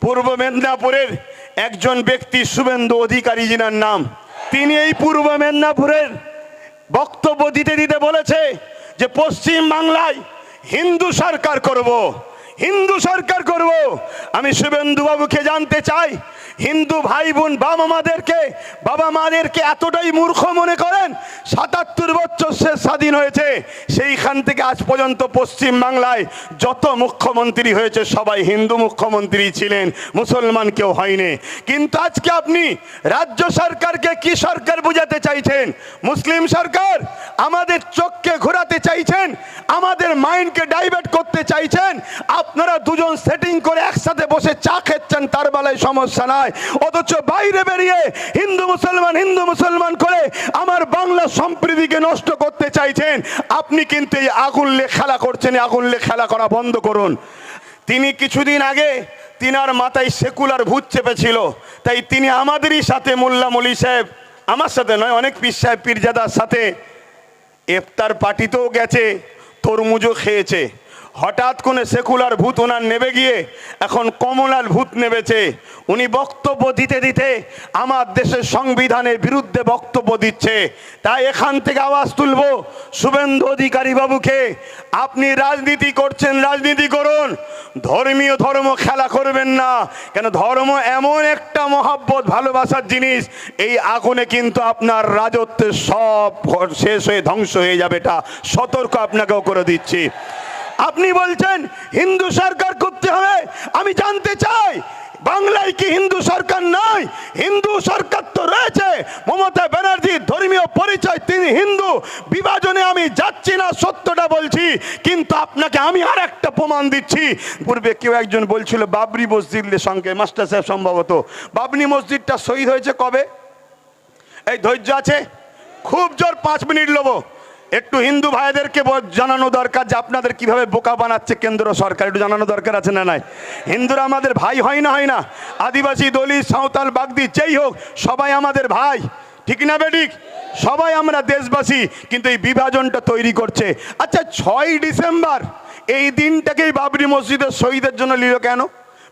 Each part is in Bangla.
পূর্ব মেদিনীপুরের একজন ব্যক্তি শুভেন্দু অধিকারী জিনার নাম। তিনি এই পূর্ব মেদিনীপুরের বক্তব্য দিতে দিতে বলেছে যে, পশ্চিম বাংলায় হিন্দু সরকার করব। হিন্দু সরকার করব। আমি শুভেন্দুবাবুকে জানতে চাই হিন্দু ভাই বোন বাবা মাদেরকে বাবা মাদেরকে এতটাই মূর্খ মনে করেন, সাতাত্তর বছর সে স্বাধীন হয়েছে। সেইখান থেকে আজ পর্যন্ত পশ্চিম বাংলায় যত মুখ্যমন্ত্রী হয়েছে, সবাই হিন্দু মুখ্যমন্ত্রী ছিলেন, মুসলমান কেউ হয়নি। কিন্তু আজকে আপনি রাজ্য সরকারকে কি সরকার বোঝাতে চাইছেন? মুসলিম সরকার আমাদের চোখকে ঘোরাতে চাইছেন, আমাদের মাইন্ডকে ডাইভার্ট করতে চাইছেন, আপনারা দুজন সেটিং করে একসাথে বসে চা খেচ্ছেন, তার বেলায় সমস্যা নাই। অথচ বাইরে বেরিয়ে হিন্দু মুসলমান হিন্দু মুসলমান করে আমার বাংলা সম্প্রীতিকে নষ্ট করতে চাইছেন। আপনি কিন্তু এই আগুন লে খেলা করছেন আগুন লে খেলা করা বন্ধ করুন। তিনি কিছুদিন আগে তিনার মাথায় সেকুলার ভূত চেপেছিল। তাই তিনি আমাদেরই সাথে মোল্লা মলি সাহেব, আমার সাথে নয়, অনেক পীর সাহেব, পীরজাদার সাথে ইফতার পার্টিতেও গেছে, তরমুজও খেয়েছে। হঠাৎ করে সেকুলার ভূত ওনার নেবে গিয়ে, এখন কমলার ভূত নেবেছে। উনি বক্তব্য দিতে দিতে আমার দেশের সংবিধানের বিরুদ্ধে বক্তব্য দিচ্ছে। তাই এখান থেকে আওয়াজ তুলবো। শুভেন্দু অধিকারী বাবুকে, আপনি রাজনীতি করছেন, রাজনীতি করুন। ধর্মীয় ধর্ম খেলা করবেন না। কেন ধর্ম এমন একটা মহাব্বত, ভালোবাসার জিনিস, এই আগুনে কিন্তু আপনার রাজত্বের সব শেষ হয়ে ধ্বংস হয়ে যাবে এটা সতর্ক আপনাকেও করে দিচ্ছি। আপনি বলছেন হিন্দু সরকার করতে হবে। আমি জানতে চাই, বাংলায় কি হিন্দু সরকার নয় হিন্দু সরকার তো রয়েছে। মমতা ব্যানার্জির ধর্মীয় পরিচয়, তিনি হিন্দু। বিভাজনে আমি যাচ্ছি না, সত্যটা বলছি। কিন্তু আপনাকে আমি আর একটা প্রমাণ দিচ্ছি। পূর্বে কেউ একজন বলছিল, বাবরি মসজিদের সঙ্গে মাস্টার সাহেব সম্ভবত। বাবরি মসজিদটা শহীদ হয়েছে কবে? এই ধৈর্য আছে? খুব জোর পাঁচ মিনিট লোবো। একটু হিন্দু ভাইদেরকে জানানো দরকার যে আপনাদের কীভাবে বোকা বানাচ্ছে কেন্দ্র সরকার। একটু জানানো দরকার আছে না নাই? হিন্দুরা আমাদের ভাই হয় না হয় না? আদিবাসী, দলিত, সাঁওতাল, বাগদি, যেই হোক, সবাই আমাদের ভাই। ঠিক না বেঠিক সবাই আমরা দেশবাসী, কিন্তু এই বিভাজনটা তৈরি করছে। আচ্ছা ছয় ডিসেম্বর, এই দিনটাকেই বাবরি মসজিদের শহীদের জন্য নিল কেন?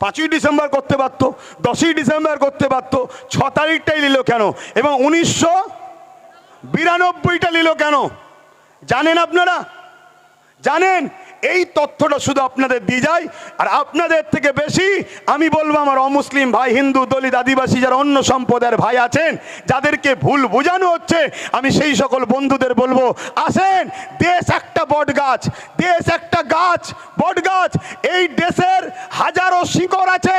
পাঁচই ডিসেম্বর করতে পারতো, দশই ডিসেম্বর করতে পারতো, ছ তারিখটাই নিল কেন? এবং উনিশশো বিরানব্বইটা নিল কেন? জানেন আপনারা? জানেন? এই তথ্যটা শুধু আপনাদের দিয়ে যায়। আর আপনাদের থেকে বেশি আমি বলব আমার অমুসলিম ভাই, হিন্দু দলিত আদিবাসী যারা অন্য সম্প্রদায়ের ভাই আছেন, যাদেরকে ভুল বোঝানো হচ্ছে, আমি সেই সকল বন্ধুদের বলব, আসেন, দেশ একটা বট গাছ দেশ একটা গাছ বট গাছ এই দেশের হাজারো শিকড় আছে,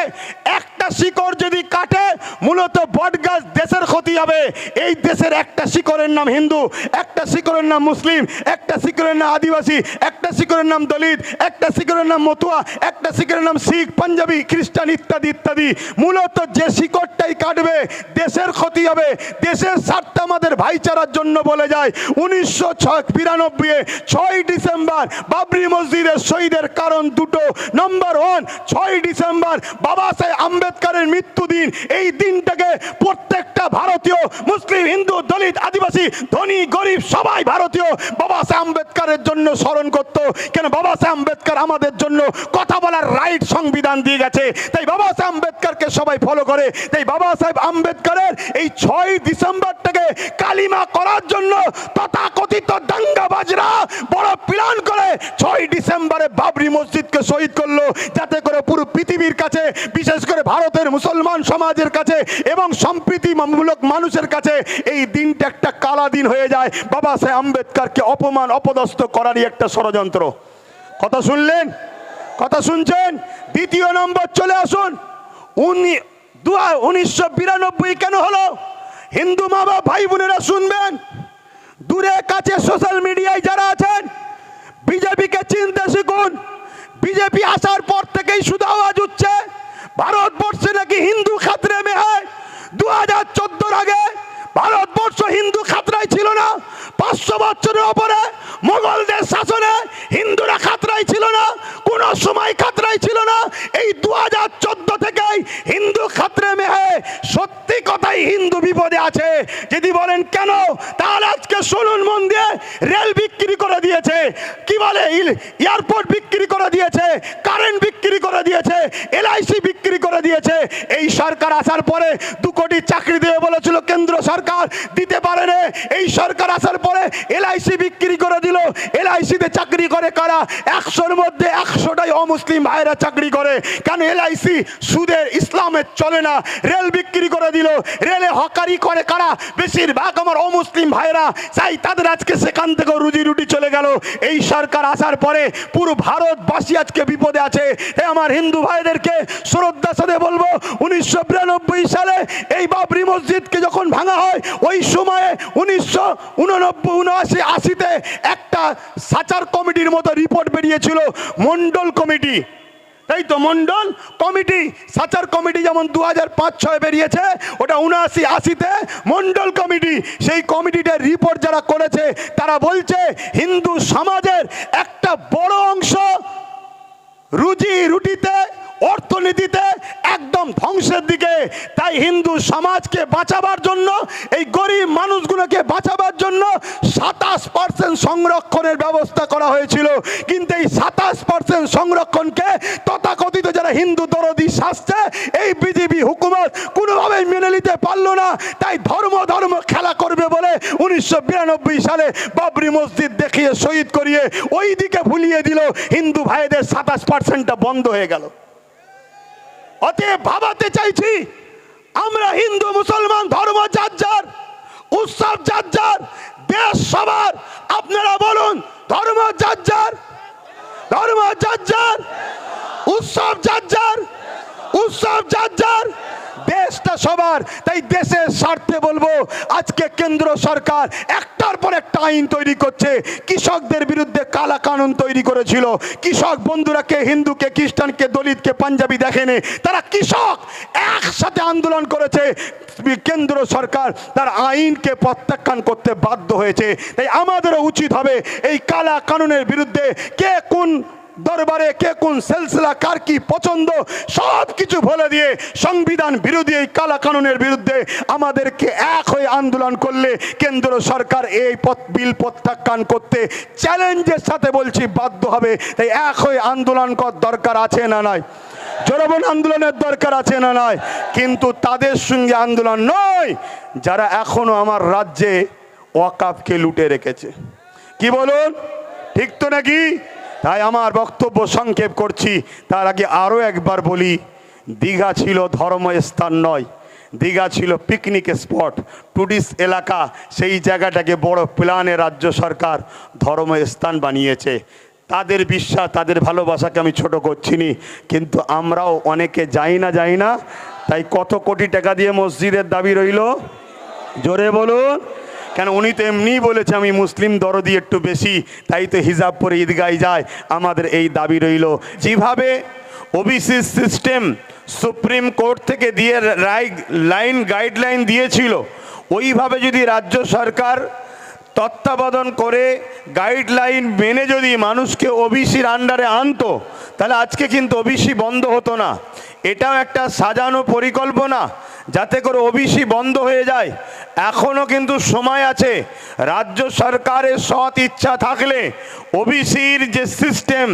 একটা শিকড় যদি কাটে, মূলত বট গাছ দেশের ক্ষতি হবে। এই দেশের একটা শিকড়ের নাম হিন্দু, একটা শিকড়ের নাম মুসলিম, একটা শিকড়ের নাম আদিবাসী, একটা শিকড়ের নাম দলিত, একটা শিকড়ের নাম মতুয়া, একটা শিকড়ের নাম শিখ, পাঞ্জাবি, খ্রিস্টান ইত্যাদি ইত্যাদি। মূলত যে শিকড়টাই কাটবে, দেশের ক্ষতি হবে, দেশের স্বার্থ আমাদের ভাইচারার জন্য বলে যায়। উনিশশো ছয় বিরানব্বই ছয় ডিসেম্বর বাবরি মসজিদের শহীদের কারণ দুটো। নম্বর ওয়ান ছয় ডিসেম্বর বাবা সাহেব আম্বেদকরের মৃত্যুদিন। এই দিনটাকে মুসলিম হিন্দু, দলিত, আদিবাসী, ধনী, গরিব, সবাই ভারতীয়। বাবা সাহেব আম্বেদকরের জন্য স্মরণ করত। কেন বাবা সাহেব আম্বেদকর আমাদের জন্য কথা বলার রাইট সংবিধান দিয়ে গেছে। তাই বাবা সাহেব আম্বেদকরকে সবাই ফলো করে। তাই বাবা সাহেব আম্বেদকরের এই ছয় ডিসেম্বরটাকে কালিমা করার জন্য তথাকথিত দাঙ্গাবাজরা বড় প্ল্যান করে ছয় ডিসেম্বরে বাবরি মসজিদকে শহীদ করল। যাতে করে পুরো পৃথিবীর কাছে, বিশেষ করে ভারতের মুসলমান সমাজের কাছে এবং সম্প্রীতিমূলক মানুষের কাছে এই দিনটা একটা কালা দিন হয়ে যায়। বাবা সাহেব আম্বেদকরকে অপমান, অপদস্থ করারই একটা ষড়যন্ত্র। কথা শুনলেন? কথা শুনছেন? দ্বিতীয় নম্বর, চলে আসুন। উনি দু উনিশশো বিরানব্বই কেন হলো? হিন্দু মা বাবা ভাই বোনেরা শুনবেন? দূরে কাছে সোশ্যাল মিডিয়ায় যারা আছেন, বিজেপিকে চিনতে শিখুন। বিজেপি আসার পর থেকেই শুধু আওয়াজ উঠছে, ভারতবর্ষে নাকি হিন্দু খাতরে মে হয় দু হাজার চোদ্দোর আগে হিন্দু খাতরাই ছিল না। পাঁচশো বছরের ওপরে মোগলদের শাসনে হিন্দুরা খাতরাই ছিল না। কোনো সময় খাতরাই ছিল না। এই দু হাজার চোদ্দ থেকেই হিন্দু খাতরে মেহে সত্যি কথাই হিন্দু বিপদে আছে। যদি বলেন কেন? তাহলে আজকে শুনুন মন দিয়ে রেল বিক্রি করে দিয়েছে। বলে এয়ারপোর্ট বিক্রি করে দিয়েছে, কারেন্ট বিক্রি করে দিয়েছে, এলআইসি বিক্রি করে দিয়েছে। এই সরকার আসার পরে দু কোটি চাকরি দেবে বলেছিল, কেন্দ্র সরকার দিতে পারে না। এই সরকার আসার পরে এলআইসি বিক্রি করে দিল। এলআইসিতে চাকরি করে কারা? একশোর মধ্যে একশোটাই অমুসলিম ভাইরা চাকরি করে। কেন এলআইসি সুদের, ইসলামের চলে না? রেল বিক্রি করে দিল। রেলে হকারি করে কারা? বেশিরভাগ আমার অমুসলিম ভাইরা চাই তাদের আজকে সেখান থেকে রুজি রুটি চলে গেল। এই সরকার আসার পরে পুরো ভারতবাসী আজকে বিপদে আছে। এ আমার হিন্দু ভাইদেরকে শ্রদ্ধা সাথে বলব, উনিশশো বিরানব্বই সালে এই বাবরি মসজিদকে যখন ভাঙা হয়, ওই সময়ে উনিশশো উননব্বই, উনআশি, আশিতে একটা সাচার কমিটির মতো রিপোর্ট বেরিয়েছিল, মন্ডল কমিটি। তাই তো মন্ডল কমিটি, সাচার কমিটি যেমন দু হাজার পাঁচ ছয় বেরিয়েছে, ওটা উনআশি, আশিতে মন্ডল কমিটি, সেই কমিটিটার রিপোর্ট যারা করেছে, তারা বলছে হিন্দু সমাজের একটা বড় অংশ রুজি রুটিতে অর্থনীতিতে একদম ধ্বংসের দিকে। তাই হিন্দু সমাজকে বাঁচাবার জন্য, এই গরিব মানুষগুলোকে বাঁচাবার জন্য সাতাশ পার্সেন্ট সংরক্ষণের ব্যবস্থা করা হয়েছিল। কিন্তু এই সাতাশ পার্সেন্ট সংরক্ষণকে তথাকথিত যারা হিন্দু দরদি শাসছে, এই বিজেপি হুকুমত কোনোভাবেই মেনে নিতে পারল না। তাই ধর্ম ধর্ম খেলা করবে বলে উনিশশো বিরানব্বই সালে বাবরি মসজিদ দেখিয়ে শহীদ করিয়ে ওই দিকে ভুলিয়ে দিল। হিন্দু ভাইদের সাতাশ পার্সেন্টটা বন্ধ হয়ে গেল। অতএব ভাবাতে চাইছি, আমরা হিন্দু, মুসলমান, ধর্ম, যার উৎসব যার দেশ সবার, আপনারা বলুন, ধর্ম যার ধর্ম যার উৎসব যার উৎসব যার যার দেশটা সবার, তাই দেশের স্বার্থে বলব, আজকে কেন্দ্র সরকার একটার পর একটা আইন তৈরি করছে। কৃষকদের বিরুদ্ধে কালা কানুন তৈরি করেছিল। কৃষক বন্ধুরা কে হিন্দুকে খ্রিস্টানকে দলিতকে পাঞ্জাবি দেখেনি, তারা কৃষক একসাথে আন্দোলন করেছে। কেন্দ্র সরকার তার আইনকে প্রত্যাখ্যান করতে বাধ্য হয়েছে। তাই আমাদেরও উচিত হবে এই কালা কানুনের বিরুদ্ধে কে কোন দরবারে কে কোন সেলসিলা কার কি পছন্দ, সব কিছু বলে দিয়ে সংবিধান বিরোধী এই কালা কানুনের বিরুদ্ধে আমাদেরকে এক হয়ে আন্দোলন করলে কেন্দ্র সরকার এই পথ, বিল প্রত্যাখ্যান করতে চ্যালেঞ্জের সাথে বলছি বাধ্য হবে। তাই এক হয়ে আন্দোলন কর দরকার আছে না নয় জনগণ আন্দোলনের দরকার আছে না নয় কিন্তু তাদের সঙ্গে আন্দোলন নয়, যারা এখনও আমার রাজ্যে ওয়াকাফকে লুটে রেখেছে। কি বলুন? ঠিক তো নাকি? তাই আমার বক্তব্য সংক্ষেপ করছি। তার আগে আরও একবার বলি, দীঘা ছিল ধর্মস্থান নয়। দীঘা ছিল পিকনিক স্পট টুরিস্ট এলাকা। সেই জায়গাটাকে বড় প্ল্যানে রাজ্য সরকার ধর্মস্থান বানিয়েছে। তাদের বিশ্বাস, তাদের ভালোবাসাকে আমি ছোট করছি নি, কিন্তু আমরাও অনেকে যাই না যাই না, তাই কত কোটি টাকা দিয়ে মসজিদের দাবি রইল? জোরে বলুন। কেন উনি তো এমনিই বলেছে, আমি মুসলিম, দরদি একটু বেশি, তাই তো হিজাব পরে ঈদগায় যায়। আমাদের এই দাবি রইল। যেভাবে ওবিসি সিস্টেম সুপ্রিম কোর্ট থেকে দিয়ে রায় লাইন গাইডলাইন দিয়েছিল, ওইভাবে যদি রাজ্য সরকার তত্ত্বাবধান করে গাইডলাইন মেনে যদি মানুষকে ওবিসির আন্ডারে আনতো, তাহলে আজকে কিন্তু ওবিসি বন্ধ হতো না। এটাও একটা সাজানো পরিকল্পনা। যাতে করে ওবিসি বন্ধ হয়ে যায়। এখনও কিন্তু সময় আছে। রাজ্য সরকারের সৎ ইচ্ছা থাকলে ওবিসির যে সিস্টেম,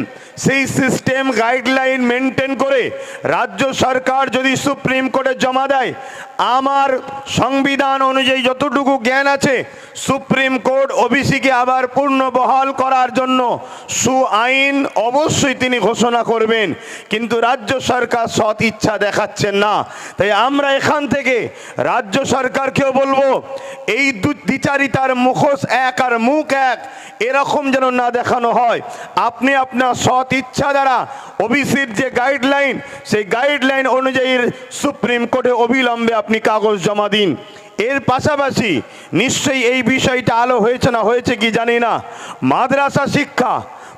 সেই সিস্টেম গাইডলাইন মেনটেন করে রাজ্য সরকার যদি সুপ্রিম কোর্টে জমা দেয়, আমার সংবিধান অনুযায়ী যতটুকু জ্ঞান আছে, সুপ্রিম কোর্ট ওবিসিকে আবার পূর্ণ বহাল করার জন্য সু আইন অবশ্যই তিনি ঘোষণা করবেন। কিন্তু রাজ্য সরকার সৎ ইচ্ছা দেখাচ্ছেন না। তাই আমরা এখান থেকে রাজ্য সরকারকেও বলব, এই দ্বিচারিতার মুখোশ এক আর মুখ এক, এরকম যেন না দেখানো হয়। আপনি আপনার সৎ ইচ্ছা দ্বারা ওবিসির যে গাইডলাইন, সেই গাইডলাইন অনুযায়ী সুপ্রিম কোর্টে অবিলম্বে আপনি কাগজ জমা দিন। এর পাশাপাশি নিশ্চয়ই এই বিষয়টা আলো হয়েছে না হয়েছে কি জানি না। মাদ্রাসা শিক্ষা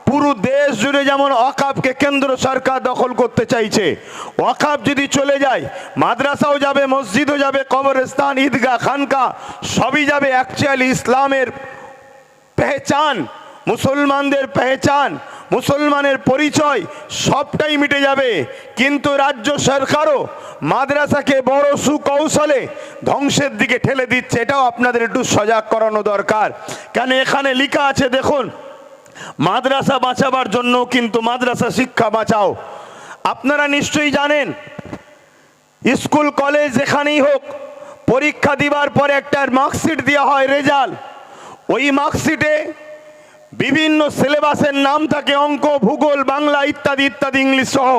পুরো দেশ জুড়ে যেমন অকাপকে কেন্দ্র সরকার দখল করতে চাইছে ওয়াকাপ যদি চলে যায়, মাদ্রাসাও যাবে, মসজিদও যাবে, কবরস্থান, ঈদগাহ, খানকা, সবই যাবে। অ্যাকচুয়ালি ইসলামের পেহচান, মুসলমানদের পেহচান, মুসলমানের পরিচয় সবটাই মিটে যাবে। কিন্তু রাজ্য সরকারও মাদ্রাসাকে বড় সুকৌশলে ধ্বংসের দিকে ঠেলে দিচ্ছে, এটাও আপনাদের একটু সজাগ করানো দরকার। কেন এখানে লেখা আছে, দেখুন মাদ্রাসা বাঁচাবার জন্য কিন্তু মাদ্রাসা শিক্ষা বাঁচাও। আপনারা নিশ্চয়ই জানেন, স্কুল, কলেজ যেখানেই হোক, পরীক্ষা দিবার পরে একটা মার্কশিট দেওয়া হয় রেজাল্ট। ওই মার্কশিটে বিভিন্ন সিলেবাসের নাম থাকে, অঙ্ক, ভূগোল, বাংলা ইত্যাদি ইত্যাদি, ইংলিশ সহ।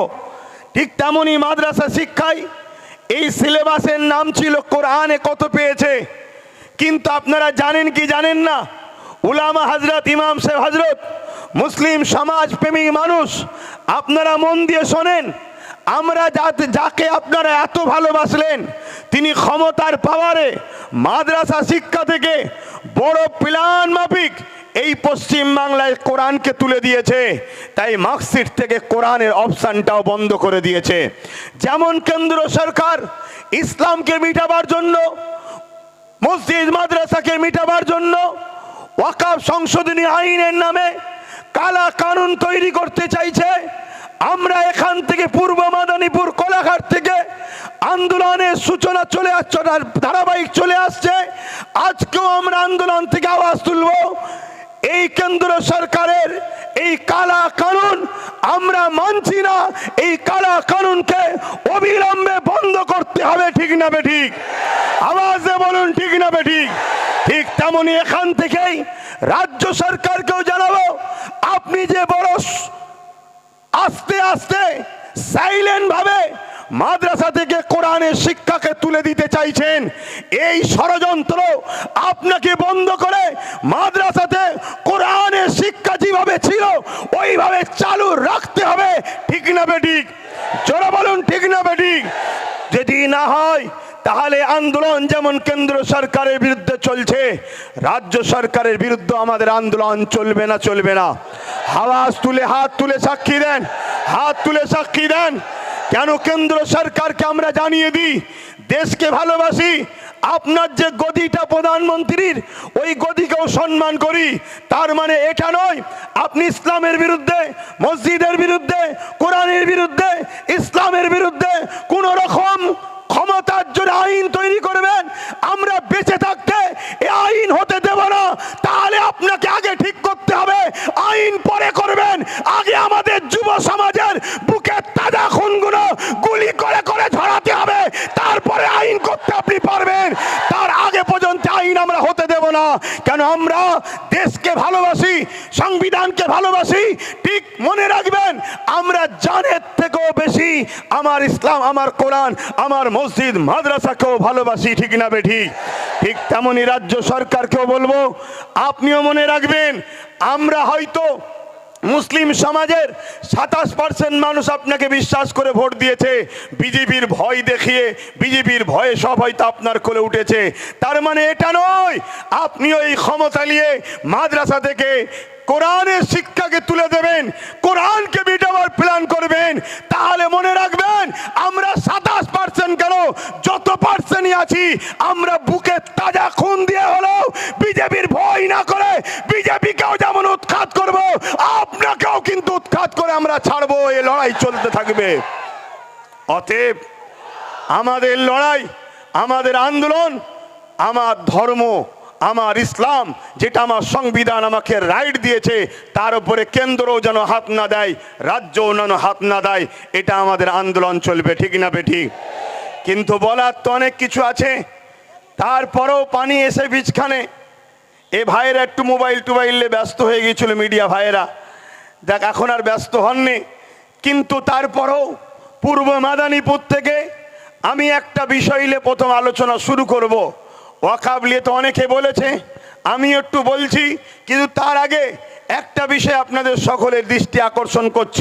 ঠিক তেমনই মাদ্রাসা শিক্ষায় এই সিলেবাসের নাম ছিল, কোরআনে কত পেয়েছে। কিন্তু আপনারা জানেন কি জানেন না? উলামা হজরত ইমাম সাহেব হজরত মুসলিম সমাজ প্রেমী মানুষ, আপনারা মন দিয়ে শোনেন, আমরা যাতে যাকে আপনারা এত ভালোবাসলেন, তিনি ক্ষমতার পাওয়ারে মাদ্রাসা শিক্ষা থেকে বড় প্ল্যান মাফিক এই পশ্চিম বাংলায় কোরআনকে তুলে দিয়েছে, তাই মার্কশিট থেকে কোরআনের অপশানটাও বন্ধ করে দিয়েছে। যেমন কেন্দ্র সরকার ইসলামকে মিটাবার জন্য, মসজিদ, মাদ্রাসাকে মিটাবার জন্য ওয়াকাব সংশোধনী আইনের নামে কালা কানুন তৈরি করতে চাইছে। আমরা এখান থেকে পূর্ব মাদানীপুর কোলাঘাট থেকে আন্দোলনের সূচনা চলে আসছে ধারাবাহিক চলে আসছে। আজকেও আমরা আন্দোলন থেকে আওয়াজ তুলব। এই কেন্দ্র সরকারের এই কালা কানুন আমরা মানছি না। এই কালা কানুনকে অবিলম্বে বন্ধ করতে হবে, ঠিক না বে ঠিক? আওয়াজে বলুন, ঠিক না বে তেমনই এখান থেকেই রাজ্য সরকারকেও জানাব, আপনি যে বড় আস্তে আস্তে সাইলেন্ট ভাবে মাদ্রাসা থেকে কোরআনের শিক্ষাকে তুলে দিতে চাইছেন, এই ষড়যন্ত্র আপনাকে বন্ধ করে মাদ্রাসাতে কোরআনের শিক্ষা যেভাবে ছিল, ওইভাবে চালু রাখতে হবে, ঠিক না বেঠিক? জোরে বলুন, ঠিক না বেঠিক? যদি না হয় তাহলে আন্দোলন যেমন কেন্দ্র সরকারের বিরুদ্ধে চলছে, রাজ্য সরকারের বিরুদ্ধে আমাদের আন্দোলন চলবে না চলবে না। আওয়াজ তুলে হাত তুলে সাক্ষী দেন, হাত তুলে সাক্ষী দেন। কেন কেন্দ্র সরকারকে আমরা জানিয়ে দিই, দেশকে ভালোবাসি, আপনার যে গদিটা প্রধানমন্ত্রীর, ওই গদিকেও সম্মান করি। তার মানে এটা নয়, আপনি ইসলামের বিরুদ্ধে, মসজিদের বিরুদ্ধে, কোরআনের বিরুদ্ধে, ইসলামের বিরুদ্ধে কোন রকম ক্ষমতার জন্য আইন তৈরি করবেন, আমরা বেঁচে থাকতে এ আইন হতে দেব না। তাহলে আপনাকে আগে ঠিক করতে হবে, আইন পরে করবেন। আগে আমাদের যুব সমাজের বুকের তাজা খুনগুলো গুলি করে করে ঝরাতে হবে। তারপরে আইন করতে আপনি পারবেন। তার আগে পর্যন্ত আইন আমরা না। কেন আমরা দেশকে ভালোবাসি, সংবিধানকে ভালোবাসি, ঠিক মনে রাখবেন, আমরা জানের থেকেও বেশি আমার ইসলাম, আমার কোরআন, আমার মসজিদ, মাদ্রাসাকেও ভালোবাসি, ঠিক না বেঠি? ঠিক তেমনই রাজ্য সরকারকেও বলব, আপনিও মনে রাখবেন, আমরা হয়তো মুসলিম সমাজের সাতাশ পার্সেন্ট মানুষ আপনাকে বিশ্বাস করে ভোট দিয়েছে। বিজেপির ভয় দেখিয়ে, বিজেপির ভয়ে সব হয়তো আপনার কোলে উঠেছে। তার মানে এটা নয়, আপনিও এই ক্ষমতা নিয়ে মাদ্রাসা থেকে কোরআনের শিক্ষাকে তুলে দেবেন, কোরআনকে মিটাবার প্ল্যান করবেন, তাহলে মনে রাখবেন আমরা সাতাশ পার্সেন্ট কেন, যত পার্সেন্টই আছি, আমরা বুকে তাজা খুন দিয়ে হলেও বিজেপির ভয় না করে বিজেপিকেও আপনাকেও কিন্তু উৎখাত করে আমরা ছাড়বো, এ লড়াই চলতে থাকবে। অতএব আমাদের লড়াই, আমাদের আন্দোলন, আমার ধর্ম, আমার ইসলাম, যেটা আমার সংবিধান আমাকে রাইট দিয়েছে, তার উপরে কেন্দ্রও যেন হাত না দেয়, রাজ্যও যেন হাত না দেয়, এটা আমাদের আন্দোলন চলবে, ঠিক না বেঠিক কিন্তু বলার তো অনেক কিছু আছে। তারপরেও পানি এসে বীজখানে। এ ভাইয়েরা একটু মোবাইল টোবাইলে ব্যস্ত হয়ে গিয়েছিল মিডিয়া ভাইয়েরা। দেখ, এখন আর ব্যস্ত হননি। কিন্তু তারপরও পূর্ব মাদানীপুর থেকে আমি একটা বিষয় নিয়ে প্রথম আলোচনা শুরু করব। ওয়াকাব নিয়ে তো অনেকে বলেছে, আমি একটু বলছি, কিন্তু তার আগে একটা বিষয় আপনাদের সকলের দৃষ্টি আকর্ষণ করছি।